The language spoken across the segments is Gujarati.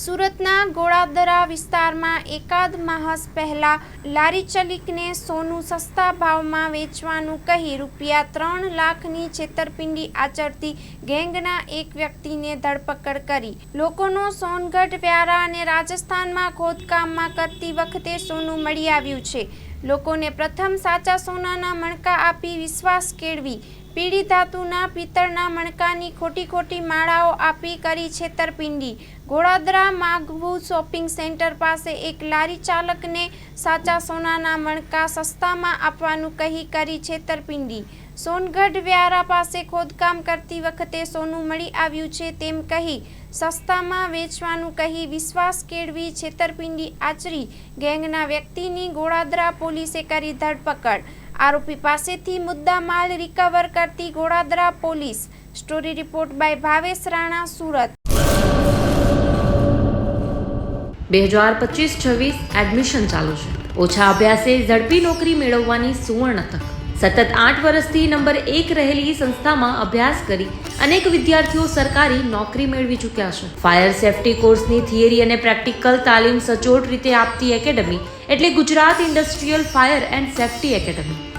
સુરતના ગોળાદરા વિસ્તારમાં એકાદ માસ પહેલા લારી ચલિકને સોનું સસ્તા ભાવમાં વેચવાનું કહી રૂપિયા ત્રણ લાખની છેતરપિંડી આચરતી ગેંગના એક વ્યક્તિને ધરપકડ કરી. લોકોનો સોનગઢ, વ્યારા અને રાજસ્થાનમાં ખોદકામમાં કરતી વખતે સોનું મળી આવ્યું છે. લોકોને પ્રથમ સાચા સોનાના મણકા આપી વિશ્વાસ કેળવી પીળી ધાતુના પિત્તળના મણકાની ખોટી ખોટી માળાઓ આપી કરી છેતરપિંડી. ગોળાદરા માગવું શોપિંગ સેન્ટર પાસે એક લારી ચાલકને સાચા સોનાના મણકા સસ્તામાં આપવાનું કહી કરી છેતરપિંડી. સોનગઢ વ્યારા પાસે ખોદકામ કરતી વખતે સોનું મળી આવ્યું છે તેમ કહી, સસ્તામાં વેચવાનું કહી વિશ્વાસ કેળવી છેતરપિંડી આચરી. ગેંગના વ્યક્તિની ગોળાદરા પોલીસે કરી ધરપકડ. આરોપી પાસેથી મુદ્દા માલ રિકવર કરતી Goladara police. Story report by Bhavesh Rana, Surat. બે હજાર પચીસ છવ્વીસ એડમિશન ચાલુ છે. ઓછા અભ્યાસે ઝડપી નોકરી મેળવવાની સુવર્ણ તક. સતત આઠ વર્ષથી નંબર એક રહેલી સંસ્થામાં અભ્યાસ કરી અનેક વિદ્યાર્થીઓ સરકારી નોકરી મેળવી ચૂક્યા છે. ફાયર સેફટી કોર્સની થિયરી અને પ્રેક્ટિકલ તાલીમ સચોટ રીતે આપતી એકેડમી એટલે Gujarat industrial fire and safety academy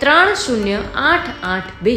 ત્રણ શૂન્ય આઠ આઠ બે.